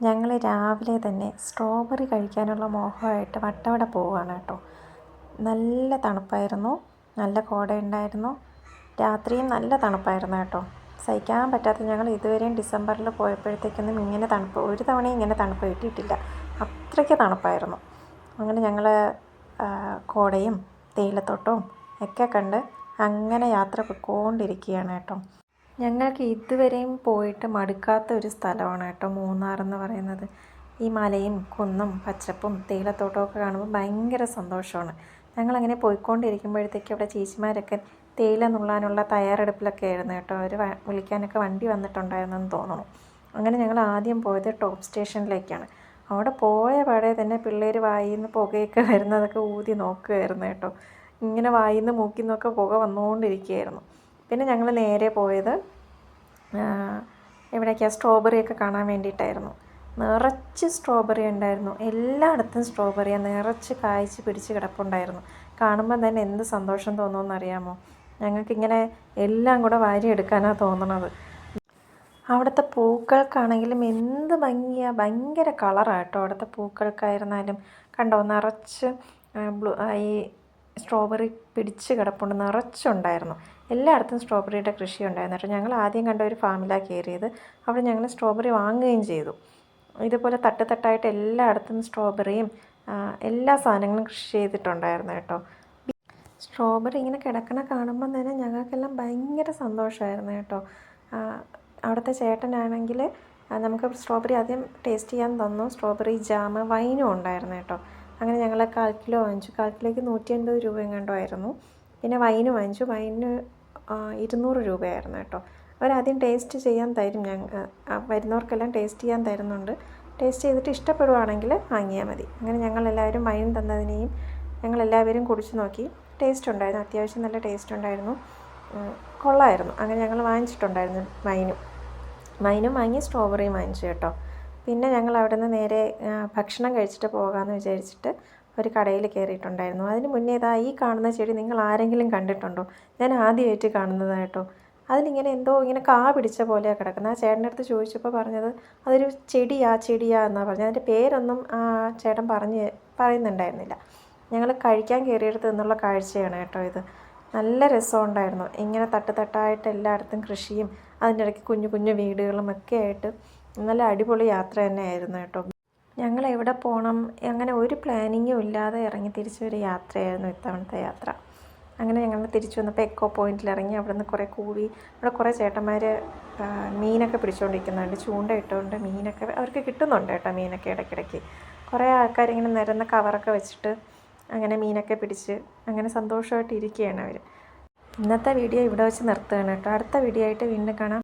ഞങ്ങൾ രാവിലെ തന്നെ സ്ട്രോബെറി കഴിക്കാനുള്ള മോഹമായിട്ട് വട്ടവട പോവുകയാണ് കേട്ടോ. നല്ല തണുപ്പായിരുന്നു. നല്ല കോട ഉണ്ടായിരുന്നു. രാത്രിയും നല്ല തണുപ്പായിരുന്നു കേട്ടോ. സഹിക്കാൻ പറ്റാത്ത ഞങ്ങൾ ഇതുവരെയും ഡിസംബറിൽ പോയപ്പോഴത്തേക്കൊന്നും ഇങ്ങനെ തണുപ്പ് ഒരു തവണയും ഇങ്ങനെ തണുപ്പ് കിട്ടിയിട്ടില്ല. അത്രയ്ക്ക് തണുപ്പായിരുന്നു. അങ്ങനെ ഞങ്ങൾ കോടയും തേയിലത്തോട്ടവും ഒക്കെ കണ്ട് അങ്ങനെ യാത്ര പോയിക്കൊണ്ടിരിക്കുകയാണ് കേട്ടോ. ഞങ്ങൾക്ക് ഇതുവരെയും പോയിട്ട് മടുക്കാത്ത ഒരു സ്ഥലമാണ് കേട്ടോ മൂന്നാർ എന്ന് പറയുന്നത്. ഈ മലയും കുന്നും പച്ചപ്പും തേയിലത്തോട്ടവും ഒക്കെ കാണുമ്പോൾ ഭയങ്കര സന്തോഷമാണ്. ഞങ്ങളങ്ങനെ പോയിക്കൊണ്ടിരിക്കുമ്പോഴത്തേക്കും അവിടെ ചേച്ചിമാരൊക്കെ തേയില നുള്ളാനുള്ള തയ്യാറെടുപ്പിലൊക്കെ ആയിരുന്നു കേട്ടോ. അവർ വിളിക്കാനൊക്കെ വണ്ടി വന്നിട്ടുണ്ടായിരുന്നെന്ന് തോന്നുന്നു. അങ്ങനെ ഞങ്ങൾ ആദ്യം പോയത് ടോപ്പ് സ്റ്റേഷനിലേക്കാണ്. അവിടെ പോയ പാടെ തന്നെ പിള്ളേർ വായിൽ നിന്ന് പുകയൊക്കെ വരുന്നതൊക്കെ ഊതി നോക്കുകയായിരുന്നു കേട്ടോ. ഇങ്ങനെ വായിൽ നിന്ന് മൂക്കിൽ നിന്നൊക്കെ പുക വന്നുകൊണ്ടിരിക്കുകയായിരുന്നു പിന്നെ ഞങ്ങൾ നേരെ പോയത് എവിടേക്കാണ് സ്ട്രോബെറിയൊക്കെ കാണാൻ വേണ്ടിയിട്ടായിരുന്നു. നിറച്ച് സ്ട്രോബെറി ഉണ്ടായിരുന്നു. എല്ലായിടത്തും സ്ട്രോബെറിയാണ് നിറച്ച് കായ്ച്ച് പിടിച്ച് കിടപ്പുണ്ടായിരുന്നു. കാണുമ്പോൾ തന്നെ എന്ത് സന്തോഷം തോന്നുമെന്ന് അറിയാമോ? ഞങ്ങൾക്കിങ്ങനെ എല്ലാം കൂടെ വാരിയെടുക്കാനാണ് തോന്നണത്. അവിടുത്തെ പൂക്കൾക്കാണെങ്കിലും എന്ത് ഭംഗിയാണ് ഭയങ്കര കളറാണ് കേട്ടോ അവിടുത്തെ പൂക്കൾക്കായിരുന്നാലും. കണ്ടോ നിറച്ച് ബ്ലൂ ഈ സ്ട്രോബെറി പിടിച്ച് കിടപ്പുണ്ട് നിറച്ചുണ്ടായിരുന്നു. എല്ലായിടത്തും സ്ട്രോബെറിയുടെ കൃഷി ഉണ്ടായിരുന്നു കേട്ടോ ഞങ്ങൾ ആദ്യം കണ്ട ഒരു ഫാമിലാണ് കയറിയത് അവിടെ ഞങ്ങൾ സ്ട്രോബെറി വാങ്ങുകയും ചെയ്തു. ഇതുപോലെ തട്ട് തട്ടായിട്ട് എല്ലായിടത്തും സ്ട്രോബെറിയും എല്ലാ സാധനങ്ങളും കൃഷി ചെയ്തിട്ടുണ്ടായിരുന്നു കേട്ടോ. സ്ട്രോബെറി ഇങ്ങനെ കിടക്കണ കാണുമ്പം തന്നെ ഞങ്ങൾക്കെല്ലാം ഭയങ്കര സന്തോഷമായിരുന്നു കേട്ടോ. അവിടുത്തെ ചേട്ടനാണെങ്കിൽ നമുക്ക് സ്ട്രോബെറി ആദ്യം ടേസ്റ്റ് ചെയ്യാൻ തന്നു. സ്ട്രോബെറി ജാം വൈനും ഉണ്ടായിരുന്നു കേട്ടോ. അങ്ങനെ ഞങ്ങൾ കാൽ കിലോ വാങ്ങിച്ചു. കാൽ കിലോയ്ക്ക് നൂറ്റി അൻപത് രൂപ പിന്നെ വൈന് വാങ്ങിച്ചു. വൈന് ഇരുന്നൂറ് രൂപയായിരുന്നു കേട്ടോ. അവരാദ്യം ടേസ്റ്റ് ചെയ്യാൻ തരും ഞങ്ങൾ വരുന്നവർക്കെല്ലാം ടേസ്റ്റ് ചെയ്യാൻ തരുന്നുണ്ട്. ടേസ്റ്റ് ചെയ്തിട്ട് ഇഷ്ടപ്പെടുവാണെങ്കിൽ വാങ്ങിയാൽ മതി. അങ്ങനെ ഞങ്ങളെല്ലാവരും വൈൻ തന്നതിനെയും ഞങ്ങളെല്ലാവരും കുടിച്ചു നോക്കി. ടേസ്റ്റ് ഉണ്ടായിരുന്നു. അത്യാവശ്യം നല്ല ടേസ്റ്റ് ഉണ്ടായിരുന്നു. കൊള്ളായിരുന്നു. അങ്ങനെ ഞങ്ങൾ വാങ്ങിച്ചിട്ടുണ്ടായിരുന്നു വൈനും. വൈനും വാങ്ങി സ്ട്രോബെറിയും വാങ്ങിച്ചു കേട്ടോ. പിന്നെ ഞങ്ങൾ അവിടെ നിന്ന് നേരെ ഭക്ഷണം കഴിച്ചിട്ട് പോകാമെന്ന് വിചാരിച്ചിട്ട് ഒരു കടയിൽ കയറിയിട്ടുണ്ടായിരുന്നു. അതിന് മുന്നേ ഇതാ ഈ കാണുന്ന ചെടി നിങ്ങൾ ആരെങ്കിലും കണ്ടിട്ടുണ്ടോ? ഞാൻ ആദ്യമായിട്ട് കാണുന്നതായിട്ടോ അതിലിങ്ങനെ എന്തോ ഇങ്ങനെ കാ പിടിച്ച പോലെയാണ് കിടക്കുന്നത്. ആ ചേട്ടന്റെ അടുത്ത് ചോദിച്ചപ്പോൾ പറഞ്ഞത് അതൊരു ചെടിയാ ചെടിയാ എന്നാണ് പറഞ്ഞത്. അതിന്റെ പേരൊന്നും ആ ചേട്ടൻ പറഞ്ഞ് പറയുന്നുണ്ടായിരുന്നില്ല. ഞങ്ങൾ കഴിക്കാൻ കയറിയെടുത്ത് നിന്നുള്ള കാഴ്ചയാണ് കേട്ടോ ഇത്. നല്ല രസമുണ്ടായിരുന്നു ഇങ്ങനെ തട്ട് തട്ടായിട്ട് എല്ലായിടത്തും കൃഷിയും അതിന്റെ ഇടയ്ക്ക് കുഞ്ഞു കുഞ്ഞു വീടുകളും ഒക്കെ ആയിട്ട് നല്ല അടിപൊളി യാത്ര തന്നെയായിരുന്നു കേട്ടോ. ഞങ്ങൾ എവിടെ പോകണം അങ്ങനെ ഒരു പ്ലാനിങ്ങും ഇല്ലാതെ ഇറങ്ങി തിരിച്ചു ഒരു യാത്രയായിരുന്നു ഇത്തവണത്തെ യാത്ര. അങ്ങനെ ഞങ്ങൾ തിരിച്ചു വന്നപ്പോൾ എക്കോ പോയിന്റിൽ ഇറങ്ങി അവിടെ നിന്ന് കുറേ കൂവി അവിടെ കുറേ ചേട്ടന്മാർ മീനൊക്കെ പിടിച്ചുകൊണ്ടിരിക്കുന്നുണ്ട് ചൂണ്ട ഇട്ടുകൊണ്ട് മീനൊക്കെ അവർക്ക് കിട്ടുന്നുണ്ട് കേട്ടോ മീനൊക്കെ ഇടയ്ക്കിടയ്ക്ക്. കുറേ ആൾക്കാരിങ്ങനെ നിരന്ന കവറൊക്കെ വെച്ചിട്ട് അങ്ങനെ മീനൊക്കെ പിടിച്ച് അങ്ങനെ സന്തോഷമായിട്ട് ഇരിക്കുകയാണ് അവർ ഇന്നത്തെ വീഡിയോ ഇവിടെ വെച്ച് നിർത്തുകയാണ് കേട്ടോ. അടുത്ത വീഡിയോ ആയിട്ട് വീണ്ടും കാണാം.